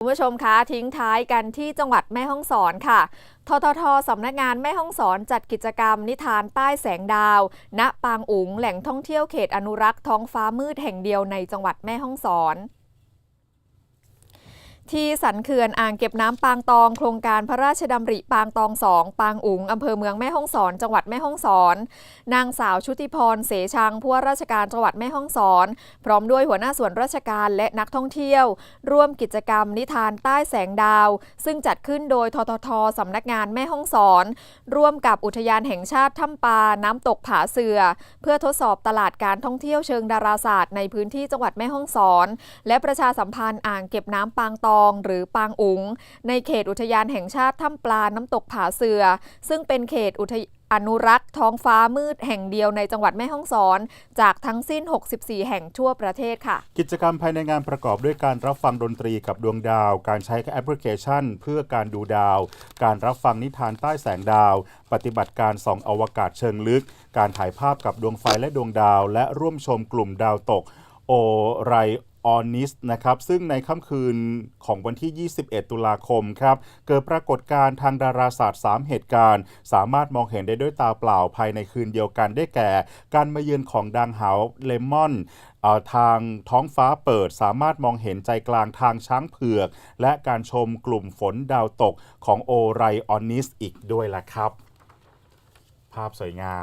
คุณผู้ชมคะทิ้งท้ายกันที่จังหวัดแม่ฮ่องสอนค่ะทททสำนักงานแม่ฮ่องสอนจัดกิจกรรมนิทานใต้แสงดาว ณปางอุ๋งแหล่งท่องเที่ยวเขตอนุรักษ์ท้องฟ้ามืดแห่งเดียวในจังหวัดแม่ฮ่องสอน ที่สันเขื่อนอ่างเก็บน้ำปางตอง โครงการพระราชดำริปางตองสองปางอุ๋งอำเภอเมืองแม่ฮ่องสอน จังหวัดแม่ฮ่องสอน นางสาวชุติพรเสชังผู้ว่าราชการจังหวัดแม่ฮ่องสอน พร้อมด้วยหัวหน้าส่วนราชการและนักท่องเที่ยว ร่วมกิจกรรมนิทานใต้แสงดาว ซึ่งจัดขึ้นโดยทททสำนักงานแม่ฮ่องสอน ร่วมกับอุทยานแห่งชาติถ้ำปาน้ำตกผาเสือ เพื่อทดสอบตลาดการท่องเที่ยวเชิงดาราศาสตร์ในพื้นที่จังหวัดแม่ฮ่องสอน และประชาสัมพันธ์อ่างเก็บน้ำปางตององหรือปางอุ๋ง ในเขตอุทยานแห่งชาติถ้ำปลาน้ำตกผาเสือ ซึ่งเป็นเขตอุทยอนุรักษ์ท้องฟ้ามืดแห่งเดียวในจังหวัดแม่ฮ่องสอน จากทั้งสิ้น 64 แห่งทั่วประเทศค่ะ กิจกรรมภายในงานประกอบด้วยการรับฟังดนตรีกับดวงดาว การใช้แอปพลิเคชัน เพื่อการดูดาว การรับฟังนิทานใต้แสงดาว ปฏิบัติการส่องอวกาศเชิงลึก การถ่ายภาพกับดวงไฟและดวงดาว และร่วมชมกลุ่มดาวตกโอไร ออนิสนะครับซึ่งในค่ำคืนของวันที่ 21 ตุลาคมครับเกิดปรากฏการณ์ทางดาราศาสตร์ 3 เหตุการณ์ สามารถมองเห็นได้ด้วยตาเปล่าภายในคืนเดียวกันได้แก่ การมาเยือนของดังหาวเลมอนทางท้องฟ้าเปิดสามารถมองเห็นใจกลางทางช้างเผือก และการชมกลุ่มฝนดาวตกของโอไรออนิสอีกด้วยล่ะครับ ภาพสวยงาม